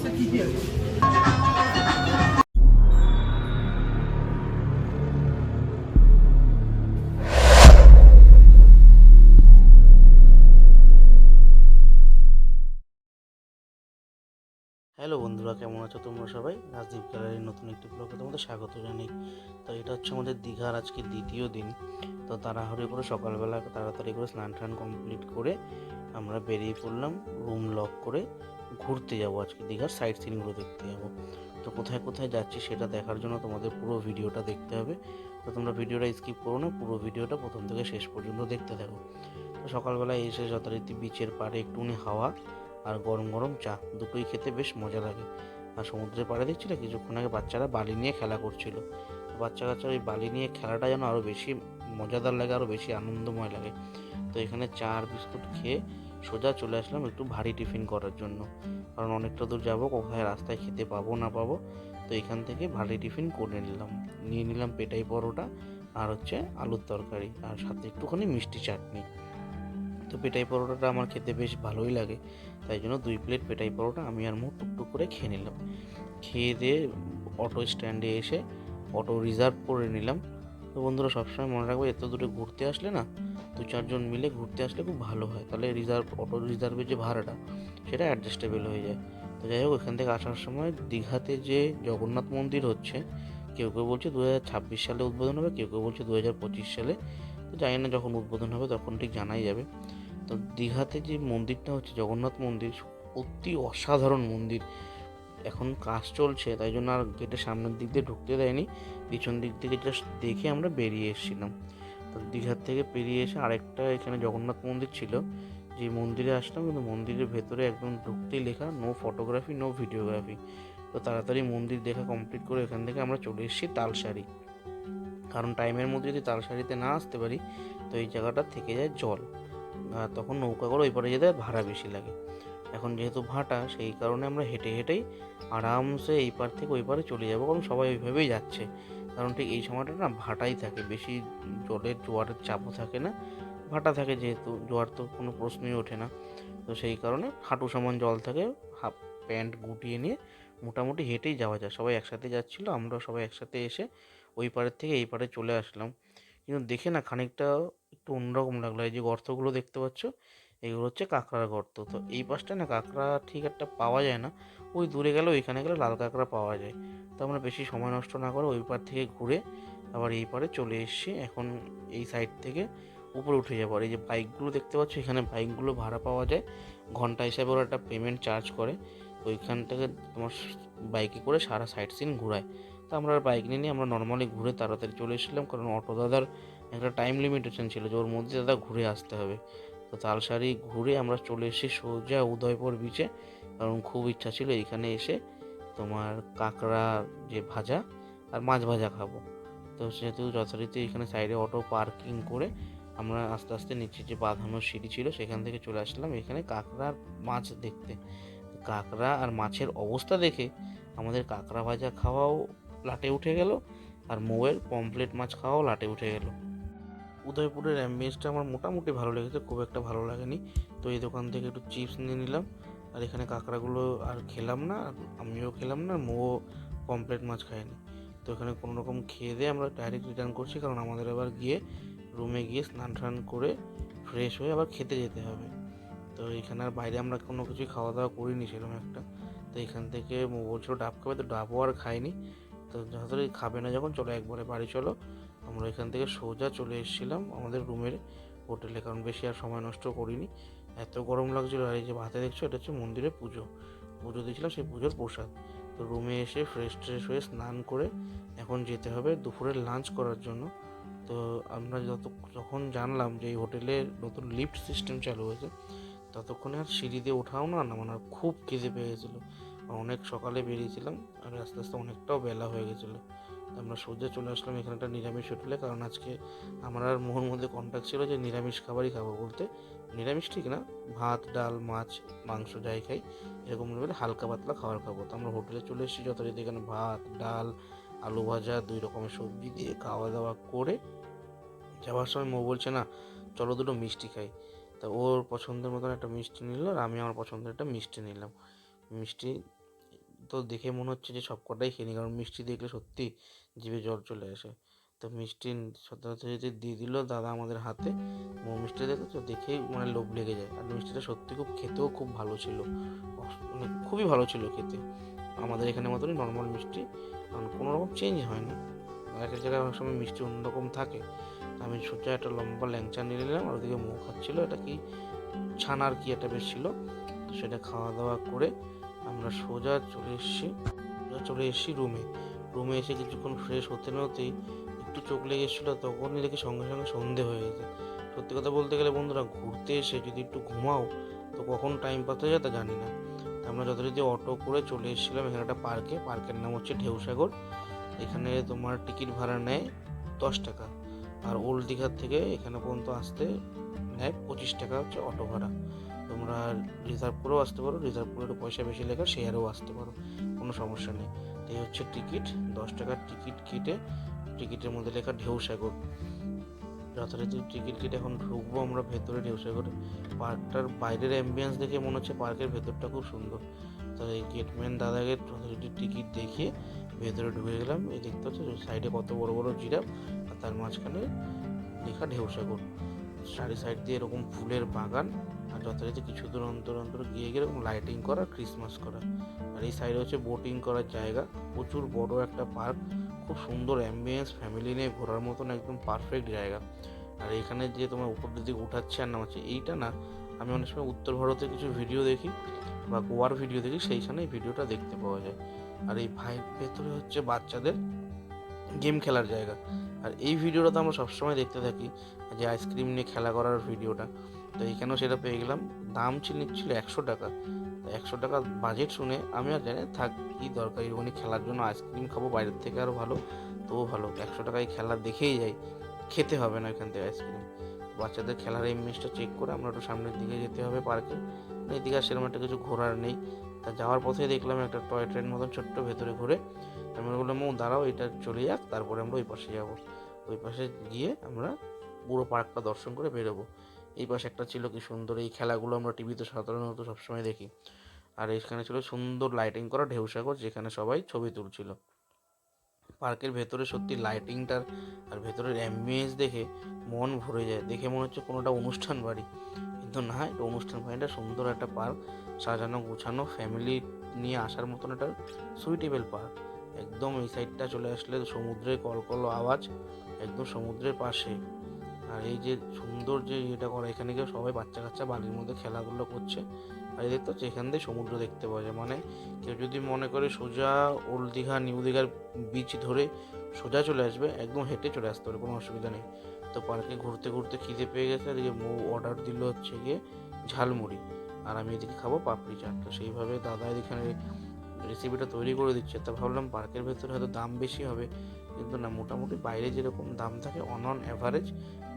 বসে কি হ্যালো বন্ধুরা, কেমন আছো তোমরা সবাই? রাজদীপ গ্যালারির নতুন একটি ব্লগে তোমাদের স্বাগত জানাই। তো এটা হচ্ছে আমাদের দীঘার আজকে দ্বিতীয় দিন। তো তাড়াহুড়ি করে সকালবেলা তাড়াতাড়ি করে স্নান টান কমপ্লিট করে আমরা বেরিয়ে পড়লাম রুম লক করে ঘুরতে যাব আজকে দীঘার সাইট সিনগুলো দেখতে যাব। তো কোথায় কোথায় যাচ্ছি সেটা দেখার জন্য তোমাদের পুরো ভিডিওটা দেখতে হবে। তো তোমরা ভিডিওটা স্কিপ করো না, পুরো ভিডিওটা প্রথম থেকে শেষ পর্যন্ত দেখতে থাকো। তো সকালবেলায় এসে যথারীতি বিচের পাড়ে একটুখানি হাওয়া আর গরম গরম চা, দুটোই খেতে বেশ মজা লাগে। আর সমুদ্রের পাড়ে দেখছিলে, কিছুক্ষণ আগে বাচ্চারা বালি নিয়ে খেলা করছিল। বাচ্চা কাচ্চার ওই বালি নিয়ে খেলাটা যেন আরও বেশি মজাদার লাগে আরও বেশি আনন্দময় লাগে। তো এখানে চা আর বিস্কুট খেয়ে সোজা চলে আসলাম একটু ভারী টিফিন করার জন্য। কারণ অনেকটা দূর যাব, কোথায় রাস্তায় খেতে পাবো না পাবো, তো এখান থেকে ভারী টিফিন করে নিলাম। নিয়ে নিলাম পেটাই পরোটা আর হচ্ছে আলুর তরকারি আর সাথে একটুখানি মিষ্টি চাটনি। তো পেটাই পরোটাটা আমার খেতে বেশ ভালোই লাগে, তাই জন্য দুই প্লেট পেটাই পরোটা আমি আর মুখ টুকটুক করে খেয়ে নিলাম। খেয়ে দিয়ে অটো স্ট্যান্ডে এসে অটো রিজার্ভ করে নিলাম। তো বন্ধুরা সবসময় মনে রাখবে, এত দূরে ঘুরতে আসলে না দু চারজন মিলে ঘুরতে আসলে খুব ভালো হয়। তাহলে রিজার্ভ অটো রিজার্ভের যে ভাড়াটা, সেটা অ্যাডজাস্টেবল হয়ে যায়। তো যাই হোক, এখান থেকে আসার সময় দীঘাতে যে জগন্নাথ মন্দির হচ্ছে, কেউ কেউ বলছে দু হাজার ছাব্বিশ সালে উদ্বোধন হবে, কেউ কেউ বলছে দু হাজার পঁচিশ সালে। তো জানি না যখন উদ্বোধন হবে, তখন ঠিক জানাই যাবে। তো দীঘাতে যে মন্দিরটা হচ্ছে, জগন্নাথ মন্দির, অতি অসাধারণ মন্দির। এখন কাজ চলছে, তাই জন্য আর গেটের সামনের দিক দিয়ে ঢুকতে দেয়নি। পিছন দিক থেকে জাস্ট দেখে আমরা বেরিয়ে এসেছিলাম। তো দীঘার থেকে পেরিয়ে এসে আরেকটা এখানে জগন্নাথ মন্দির ছিল। যে মন্দিরে আসলাম, কিন্তু মন্দিরের ভেতরে একদম ঢুকতেই লেখা নো ফটোগ্রাফি নো ভিডিওগ্রাফি তো তাড়াতাড়ি মন্দির দেখা কমপ্লিট করে এখান থেকে আমরা চলে এসেছি তালসারি কারণ টাইমের মধ্যে যদি তালসারিতে না আসতে পারি, তো এই জায়গাটা থেকে যায় জল। তখন নৌকা করে ওই পারে যেতে ভাড়া বেশি লাগে। এখন যেহেতু ভাটা, সেই কারণে আমরা হেঁটে হেঁটেই আরামসে এই পার থেকে ওই পারে চলে যাব। কারণ সবাই ওইভাবেই যাচ্ছে। কারণ ঠিক এই সময়টা না ভাটাই থাকে, বেশি জলের জোয়ারের চাপও থাকে না, ভাটা থাকে যেহেতু, জোয়ার তো কোনো প্রশ্নই ওঠে না। তো সেই কারণে হাঁটু সমান জল থাকে, হাফ প্যান্ট গুটিয়ে নিয়ে মোটামুটি হেঁটেই যাওয়া যায়। সবাই একসাথে যাচ্ছিল, আমরা সবাই একসাথে এসে ওই পারের থেকে এই পারে চলে আসলাম। কিন্তু দেখে না খানিকটা একটু অন্যরকম লাগল, এই যে গর্তগুলো দেখতে পাচ্ছ এগুলো হচ্ছে কাঁকড়ার গর্ত। তো এই পাশটা না কাঁকড়া ঠিক একটা পাওয়া যায় না। ওই দূরে গেলে ওইখানে গেলে লাল কাঁকড়া পাওয়া যায়। তো আমরা বেশি সময় নষ্ট না করে ওই পার থেকে ঘুরে আবার এই পারে চলে এসেছি। এখন এই সাইড থেকে উপরে উঠে যাব। আর এই যে বাইকগুলো দেখতে পাচ্ছ, এখানে বাইকগুলো ভাড়া পাওয়া যায়। ঘণ্টা হিসাবে ওরা একটা পেমেন্ট চার্জ করে। ওইখান থেকে তোমার বাইকে করে সারা সাইড সিন ঘোরায়। তো আমরা বাইক নিয়ে নিয়ে আমরা নর্মালি ঘুরে তাড়াতাড়ি চলে এসেছিলাম। কারণ অটো দাদার একটা টাইম লিমিটেশন ছিল যে ওর মধ্যে দাদা ঘুরে আসতে হবে। তো তালসারি ঘুরে আমরা চলে এসেছি সোজা উদয়পুর বিচে কারণ খুব ইচ্ছা ছিল এখানে এসে তোমার কাঁকড়া যে ভাজা আর মাছ ভাজা খাব। তো সেহেতু যথারীতি এখানে সাইডে অটো পার্কিং করে আমরা আস্তে আস্তে নিচে যে বাঁধানো সিঁড়ি ছিল সেখান থেকে চলে আসলাম এখানে কাঁকড়া আর মাছ দেখতে। কাঁকড়া আর মাছের অবস্থা দেখে আমাদের কাঁকড়া ভাজা খাওয়াও লাটে উঠে গেল আর মৌয়ের পমপ্লেট মাছ খাওয়াও লাটে উঠে গেল। উদয়পুরের অ্যাম্বিয়েন্সটা আমার মোটামুটি ভালো লেগেছে, খুব একটা ভালো লাগেনি। তো এই দোকান থেকে একটু চিপস নিয়ে নিলাম। আর এখানে কাঁকড়াগুলো আর খেলাম না আমিও খেলাম না মৌ পমপ্লেট মাছ খায়নি তো এখানে কোনো রকম খেয়ে দিয়ে আমরা ডাইরেক্ট রিটার্ন করছি, কারণ আমাদের আবার গিয়ে রুমে গিয়ে স্নান টান করে ফ্রেশ হয়ে আবার খেতে যেতে হবে। তো এখানে আর বাইরে আমরা কোনো কিছুই খাওয়া দাওয়া করিনি সেরকম একটা। তো এখান থেকে বলছিল, ডাব খাবে? তো ডাবও আর খাইনি। তো যথারী খাবে না যখন, চলো একবারে বাড়ি চলো। আমরা এখান থেকে সোজা চলে এসেছিলাম আমাদের রুমের হোটেলে, কারণ বেশি আর সময় নষ্ট করিনি। এত গরম লাগছিল, আর এই যে ভাতে দেখছ, এটা হচ্ছে মন্দিরে পুজো। পুজো দিয়েছিলাম সেই পুজোর প্রসাদ। তো রুমে এসে ফ্রেশ ট্রেশ হয়ে স্নান করে এখন যেতে হবে দুপুরের লাঞ্চ করার জন্য। তো আমরা যত, যখন জানলাম যে এই হোটেলে নতুন লিফট সিস্টেম চালু হয়েছে, ততক্ষণে আর সিঁড়ি দিয়ে ওঠাও না না নামানোর খুব খিদে পেয়ে গেছিল। অনেক সকালে বেরিয়েছিলাম, আর আস্তে আস্তে অনেকটাও বেলা হয়ে গেছিল। আমরা সোজা চলে আসলাম এখানে একটা নিরামিষ হোটেলে, কারণ আজকে আমার আর মোহর মধ্যে কন্ট্যাক্ট ছিল যে নিরামিষ খাবারই খাব বলতে। নিরামিষ ঠিক না, ভাত, ডাল, মাছ, মাংস যাই খাই, এরকম লেভেলে হালকা পাতলা খাবার খাব। তো আমরা হোটেলে চলে এসেছি যথারীতি এখানে ভাত, ডাল, আলু ভাজা, দুই রকমের সবজি দিয়ে খাওয়া দাওয়া করে যাওয়ার সময় মো বলছে, না, চলো দুটো মিষ্টি খাই। তা ওর পছন্দের মতন একটা মিষ্টি নিল আর আমি আমার পছন্দের একটা মিষ্টি নিলাম। মিষ্টি তো দেখে মনে হচ্ছে যে সবকটাই খেয়ে নিই, কারণ মিষ্টি দেখলে সত্যি জিভে জল চলে আসে। তো মিষ্টি সত্যি দিয়ে দিল দাদা আমাদের হাতে মিষ্টি দেখে তো দেখেই মানে লোভ লেগে যায়। আর মিষ্টিটা সত্যি খুব খেতেও খুব ভালো ছিল। মানে খুবই ভালো ছিল খেতে। আমাদের এখানে মতনই নর্মাল মিষ্টি। কারণ কোনো রকম চেঞ্জ হয় না এক এক জায়গায় অনেক সময় মিষ্টি অন্যরকম থাকে। আমি সোজা একটা লম্বা ল্যাংচা নিয়ে নিলাম আর ওদিকে মুখ খাচ্ছিল। এটা কি ছানার কি একটা বেশ ছিল। তো সেটা খাওয়া দাওয়া করে আমরা সোজা চলে এসেছি। সোজা চলে এসেছি রুমে রুমে এসে কিছুক্ষণ ফ্রেশ হতে না হতেই একটু চোখ লেগে এসেছিল তখনই দেখি সঙ্গে সঙ্গে সন্ধে হয়ে গেছে। সত্যি কথা বলতে গেলে বন্ধুরা, ঘুরতে এসে যদি একটু ঘুমাও, তো কখন টাইম পাস হয়ে যায় তা জানি না। আমরা যথারীতি অটো করে চলে এসেছিলাম এখানে একটা পার্কে পার্কের নাম হচ্ছে ঢেউসাগর। এখানে তোমার টিকিট ভাড়া নেয় দশ টাকা। আর ওল্ড দীঘার থেকে এখানে পর্যন্ত আসতে নেয় পঁচিশ টাকা হচ্ছে অটো ভাড়া। তোমরা রিজার্ভ করেও আসতে পারো। রিজার্ভ করে একটু পয়সা বেশি লেখা শেয়ারেও আসতে পারো। কোনো সমস্যা নেই। এই হচ্ছে টিকিট, দশ টাকার টিকিট কেটে, টিকিটের মধ্যে লেখা ঢেউসাগর যথারীতি টিকিট কেটে এখন ঢুকবো আমরা ভেতরে ঢেউসাগরে পার্কটার বাইরের অ্যাম্বিয়েন্স দেখে মনে হচ্ছে পার্কের ভেতরটা খুব সুন্দর। তো এই গেটম্যান দাদাকে যথারীতি টিকিট দেখিয়ে ভেতরে ঢুকে গেলাম। এই দেখতে হচ্ছে সাইডে কত বড় বড় জিরাফ, আর তার মাঝখানে লেখা ঢেউসাগর চারি সাইড দিয়ে এরকম ফুলের বাগান আর যথারীতি কিছু দূর অন্তর অন্তর গিয়ে গিয়ে এরকম লাইটিং করা ক্রিসমাস করা। আর এই সাইডে হচ্ছে বোটিং করার জায়গা। প্রচুর বড় একটা পার্ক খুব সুন্দর অ্যাম্বিয়েন্স ফ্যামিলি নিয়ে ঘোরার মতন একদম পারফেক্ট জায়গা। আর এখানে যে তোমার উপর দিকে উঠাচ্ছে আর নামাচ্ছে, এইটা না, আমি অনেক সময় উত্তর ভারতের কিছু ভিডিও দেখি বা গোয়ার ভিডিও দেখি সেইখানে ভিডিওটা দেখতে পাওয়া যায়। আর এই ভাইয়ের ভেতরে হচ্ছে বাচ্চাদের গেম খেলার জায়গা। আর এই ভিডিওটা তো আমরা সবসময় দেখতে থাকি যে আইসক্রিম নিয়ে খেলা করার ভিডিওটা। তো এখানেও সেটা পেয়ে গেলাম। দাম ছিল নিচ্ছিল একশো টাকা। একশো টাকা বাজেট শুনে আমি আর জানি থাক, কি দরকার? এরকমই খেলার জন্য আইসক্রিম খাব, বাইরের থেকে আরও ভালো। তো ভালো। একশো টাকায় খেলা দেখেই যাই। খেতে হবে না এখান থেকে আইসক্রিম। বাচ্চাদের খেলার এই চেক করে আমরা একটু সামনের দিকে যেতে হবে পার্কে এদিকে আর সেরকম একটা কিছু ঘোরার নেই। তা যাওয়ার পথে দেখলাম একটা টয় ট্রেন মতন ছোট্ট ভেতরে ঘুরে আমি বললাম, ও, দাঁড়াও, এটা চলে যাক, তারপরে আমরা ওই পাশে যাব। ওই পাশে গিয়ে আমরা পুরো পার্কটা দর্শন করে বেরোবো। এই পাশে একটা ছিল কি সুন্দর, এই খেলাগুলো আমরা টিভিতে সাধারণত সবসময় দেখি। আর এখানে ছিল সুন্দর লাইটিং করা ঢেউসাগর যেখানে সবাই ছবি তুলছিল। পার্কের ভেতরে সত্যি লাইটিংটার আর ভেতরের অ্যাম্বিয়েন্স দেখে মন ভরে যায়। দেখে মনে হচ্ছে কোনোটা অনুষ্ঠান বাড়ি। কিন্তু না, এটা অনুষ্ঠান বাড়ি এটা সুন্দর একটা পার্ক, সাজানো গোছানো ফ্যামিলি নিয়ে আসার মতন একটা সুইটেবল পার্ক একদম এই সাইডটা চলে আসলে সমুদ্রের কলকল আওয়াজ, একদম সমুদ্রের পাশে। আর এই যে সুন্দর যে এটা করা, এখানে গিয়ে সবাই বাচ্চা কাচ্চা বালির মধ্যে খেলাধুলো করছে। আর দেখতে হচ্ছে এখান দিয়ে সমুদ্র দেখতে পাওয়া যায়। মানে কেউ যদি মনে করে সোজা ওল্ড দীঘা, নিউ দীঘার বিচ ধরে সোজা চলে আসবে, একদম হেঁটে চলে আসতে পারে কোনো অসুবিধা নেই। তো পার্কে ঘুরতে ঘুরতে খিদে পেয়ে গেছে আর এদিকে মৌ অর্ডার দিল হচ্ছে গিয়ে ঝালমুড়ি। আর আমি এদিকে খাব পাপড়ি চাট। তো সেইভাবে দাদা এখানে রেসিপিটা তৈরি করে দিচ্ছে। তা ভাবলাম পার্কের ভেতরে হয়তো দাম বেশি হবে। কিন্তু না, মোটামুটি বাইরে যেরকম দাম থাকে অন অন অ্যাভারেজ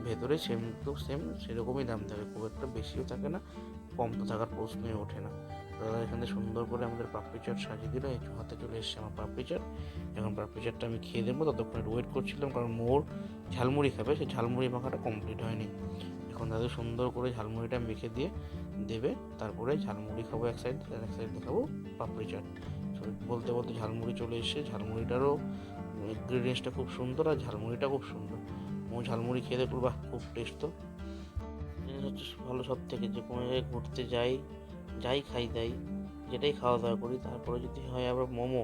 ভেতরে সেম টু সেম সেরকমই দাম থাকে। খুব একটা বেশিও থাকে না, কম তো থাকার প্রশ্নই ওঠে না। দাদা, এখানে সুন্দর করে আমাদের পাপড়ি চাট সাজিয়ে দিল, এই হাতে চলে এসছে আমার পাপড়ি চাট এখন পাপড়ি চাটটা আমি খেয়ে দেবো ততক্ষণ ওয়েট করছিলাম, কারণ মোর ঝালমুড়ি খাবে, সেই ঝালমুড়ি মাখাটা কমপ্লিট হয়নি। এখন দাদু সুন্দর করে ঝালমুড়িটা মেখে দিয়ে দেবে, তারপরে ঝালমুড়ি খাব এক সাইড আর এক সাইড খাব পাপড়ি চাট বলতে বলতে ঝালমুড়ি চলে এসেছে, ঝালমুড়িটারও ইনগ্রিডিয়েন্টসটা খুব সুন্দর আর ঝালমুড়িটা খুব সুন্দর। মো ঝালমুড়ি খেয়ে দেখো বাহ, খুব টেস্ট তো। হচ্ছে ভালো সব থেকে যে কোনো জায়গায় ঘুরতে যাই যাই খাই দাই, যেটাই খাওয়া দাওয়া করি। তারপরে যদি হয় আবার মোমো,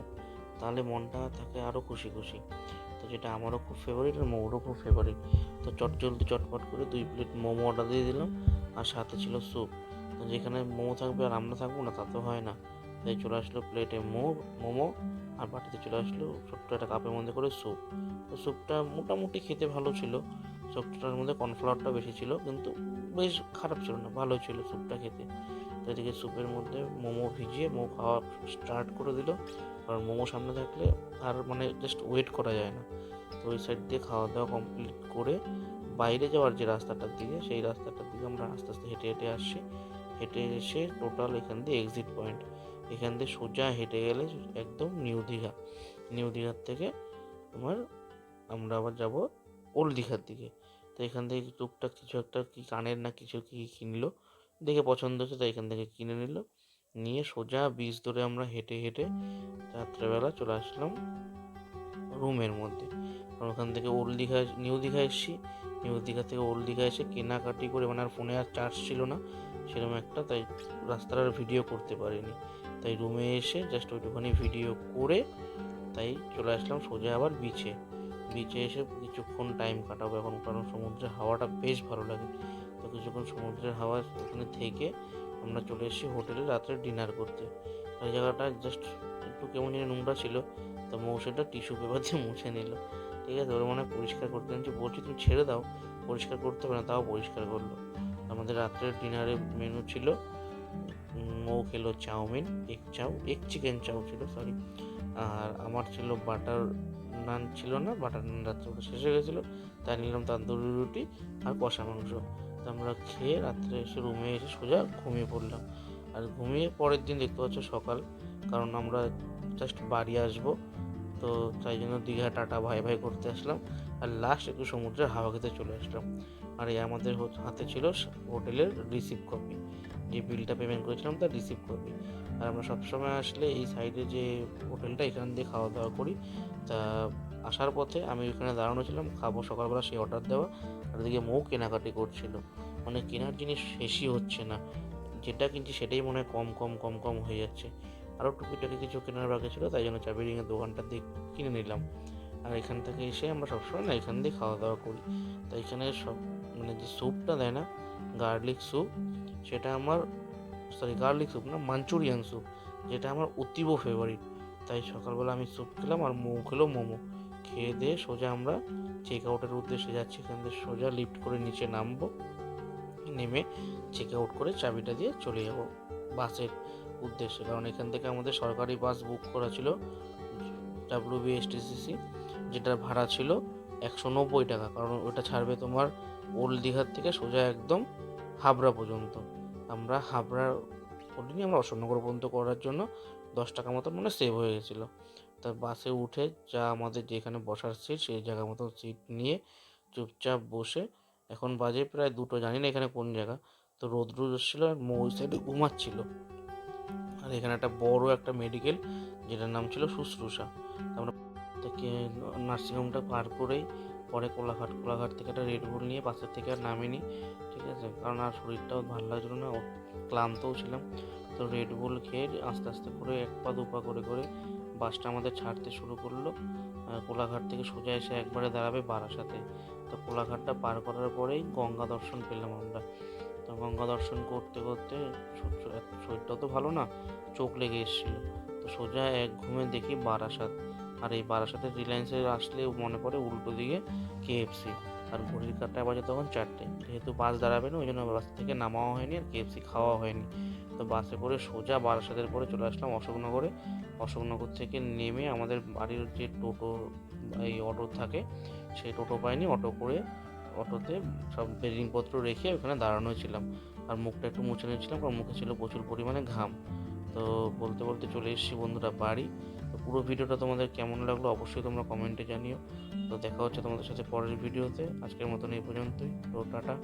তাহলে মনটা থাকে আরও খুশি খুশি। তো যেটা আমারও খুব ফেভারিট আর মোমোরও খুব ফেভারিট তো চট জলদি চটপট করে দুই প্লেট মোমো অর্ডার দিয়ে দিলাম, আর সাথে ছিল স্যুপ তো যেখানে মোমো থাকবে আর আমরা থাকব না, তা তো হয় না। তাই চলে আসলো প্লেটে মো মোমো আর বাটিতে চলে আসলো ছোট্ট একটা কাপের মধ্যে করে স্যুপ তো স্যুপটা মোটামুটি খেতে ভালো ছিল। স্যুপটার মধ্যে কর্নফ্লাওয়ারটা বেশি ছিল, কিন্তু বেশ খারাপ ছিল না, ভালো ছিল স্যুপটা খেতে। তো এদিকে স্যুপের মধ্যে মোমো ভিজিয়ে মোমো খাওয়া স্টার্ট করে দিল। কারণ মোমো সামনে থাকলে আর মানে জাস্ট ওয়েট করা যায় না। তো ওই সাইড দিয়ে খাওয়া দাওয়া কমপ্লিট করে বাইরে যাওয়ার যে রাস্তাটার দিকে, সেই রাস্তাটার দিকে আমরা আস্তে আস্তে হেঁটে হেঁটে আসছি। হেঁটে এসে টোটাল এখান দিয়ে এক্সিট পয়েন্ট এখান থেকে সোজা হেঁটে গেলে একদম নিউ দীঘা। নিউ দীঘার থেকে তোমার আমরা আবার যাব ওল্ড দীঘার দিকে। তো এখান থেকে টুকটাক কিছু একটা কি কানের না কিছু কি কিনলো, দেখে পছন্দ হচ্ছে তাই এখান থেকে কিনে নিল। নিয়ে সোজা বীজ ধরে আমরা হেঁটে হেঁটে রাত্রেবেলা চলে আসলাম রুমের মধ্যে। কারণ ওখান থেকে ওল্ড দীঘা, নিউ দীঘা এসেছি। নিউ দীঘা থেকে ওল্ড দীঘা এসে কেনাকাটি করে মানে আর ফোনে আর চার্জ ছিল না। সেরকম একটা, তাই রাস্তার আর ভিডিও করতে পারিনি। তাই রুমে এসে জাস্ট ওইটুখানি ভিডিও করে তাই চলে আসলাম সোজা আবার বিচে বিচে এসে কিছুক্ষণ টাইম কাটাবো এখন, কারণ সমুদ্রের হাওয়াটা বেশ ভালো লাগে। তো কিছুক্ষণ সমুদ্রের হাওয়া ওখানে থেকে আমরা চলে এসেছি হোটেলে রাত্রে ডিনার করতে। ওই জায়গাটা জাস্ট একটু কেমন যেন নোংরা ছিল, তো মৌসুমটা টিস্যু পেপার দিয়ে মুছে নিল। ঠিক আছে, ওর মনে পরিষ্কার করতে বলছি তুমি ছেড়ে দাও, পরিষ্কার করতে হবে না, তাও পরিষ্কার করল। আমাদের রাত্রের ডিনারে মেনু ছিল মৌ খেলো chowmein egg chow egg chicken chow ছিল সরি আর আমার ছিল বাটার নান ছিল না বাটার নান রাত্রে শেষ হয়ে গেছিল, তাই নিলাম তান্দুরি রুটি আর কষা মাংস। তো আমরা খেয়ে রাত্রে এসে রুমে এসে সোজা ঘুমিয়ে পড়লাম। আর ঘুমিয়ে পরের দিন দেখতে পাচ্ছ সকাল, কারণ আমরা জাস্ট বাড়ি আসব। তো তাই জন্য দীঘা, টাটা ভাই ভাই করতে আসলাম। আর লাস্ট একটু সমুদ্রের হাওয়া খেতে চলে আসলাম। আর এই আমাদের হাতে ছিল হোটেলের রিসিভ কপি যে বিলটা পেমেন্ট করেছিলাম তার রিসিভ কপি আর আমরা সবসময় আসলে এই সাইডে যে হোটেলটা, এখান দিয়ে খাওয়া দাওয়া করি। তা আসার পথে আমি ওখানে দাঁড়ানো ছিলাম, খাব সকালবেলা সেই অর্ডার দেওয়া। আর এদিকে মৌ কেনাকাটি করছিল। মানে কেনার জিনিস শেষই হচ্ছে না। যেটা কিনছি সেটাই মনে হয় কম কম কম কম হয়ে যাচ্ছে। আরও টুকিটাকি কিছু কেনার বাকি ছিল, তাই জন্য চাবি রিংয়ের দোকানটা দিয়ে কিনে নিলাম। আর এখান থেকে এসে আমরা সবসময় না এখান দিয়ে খাওয়া দাওয়া করি। তো এখানে সব মানে যে স্যুপটা দেয় না গার্লিক স্যুপ সেটা আমার সরি গার্লিক স্যুপ না মাঞ্চুরিয়ান স্যুপ যেটা আমার অতীব ফেভারিট তাই সকালবেলা আমি স্যুপ খেলাম আর মৌ খেলো মোমো। খেয়ে দিয়ে সোজা আমরা চেক আউটের উদ্দেশ্যে যাচ্ছি। এখান থেকে সোজা লিফট করে নিচে নামবো। নেমে চেক আউট করে চাবিটা দিয়ে চলে যাব বাসের উদ্দেশ্যে। কারণ এখান থেকে আমাদের সরকারি বাস বুক করা ছিল ডাব্লিউ বিএসটিসিসি যেটার ভাড়া ছিল একশো নব্বই টাকা। কারণ ওটা ছাড়বে তোমার ওল্ড দীঘার থেকে সোজা একদম হাবড়া পর্যন্ত। আমরা হাবড়া করিনি আমরা অশোকনগর পর্যন্ত করার জন্য দশ টাকা মতো মানে সেভ হয়ে গেছিল। তা বাসে উঠে যা আমাদের যেখানে বসার সিট সেই জায়গা মতো সিট নিয়ে চুপচাপ বসে, এখন বাজে প্রায় দুটো, জানি না এখানে কোন জায়গা। তো রোদ রোদ এসেছিল আর মৌ সাইডে ঘুমাচ্ছিল। আর এখানে একটা বড় একটা মেডিকেল যেটার নাম ছিল শুশ্রূষা। আমরা থেকে নার্সিংহোমটা পার করেই পরে কোলাঘাট কোলাঘাট থেকে একটা রেড বুল নিয়ে বাসের থেকে আর নামিনি, ঠিক আছে? কারণ আর শরীরটাও ভালো লাগছিল না ক্লান্তও ছিলাম। তো রেড বুল খেয়ে আস্তে আস্তে করে এক পা, দু পা করে করে বাসটা আমাদের ছাড়তে শুরু করল। কোলাঘাট থেকে সোজা এসে একবারে দাঁড়াবে বারাসাতে। তো কোলাঘাটটা পার করার পরেই গঙ্গা দর্শন পেলাম আমরা। তো গঙ্গা দর্শন করতে করতে শ- শ- এত শরীরটাও তো ভালো না, চোখ লেগে এসেছিল। তো সোজা এক ঘুমে দেখি বারাসাত। আর এই বারাসাতের রিলায়েন্সে আসলে মনে পড়ে উল্টো দিকে কেএফসি আর ঘড়ির কাঁটায় বাজে তখন চারটে। যেহেতু বাস দাঁড়াবে না, ওই জন্য বাস থেকে নামাও হয়নি আর কেএফসি খাওয়া হয়নি। তো বাসে করে সোজা বারাসাতের পরে চলে আসলাম অশোকনগরে। অশোকনগর থেকে নেমে আমাদের বাড়ির যে টোটো, এই অটো থাকে, সেই টোটো পাইনি, অটো করে অটোতে সব বেডিংপত্র রেখে ওখানে দাঁড়ানো ছিলাম। আর মুখটা একটু মুছে নিয়েছিলাম, কারণ মুখে ছিল প্রচুর পরিমাণে ঘাম। তো বলতে বলতে চলে এসেছি বন্ধুরা বাড়ি। তো পুরো ভিডিওটা তোমাদের কেমন লাগল অবশ্যই তোমরা কমেন্টে জানিও। তো দেখা হচ্ছে তোমাদের সাথে পরের ভিডিওতে। আজকের মতন এই পর্যন্তই। তো টাটা।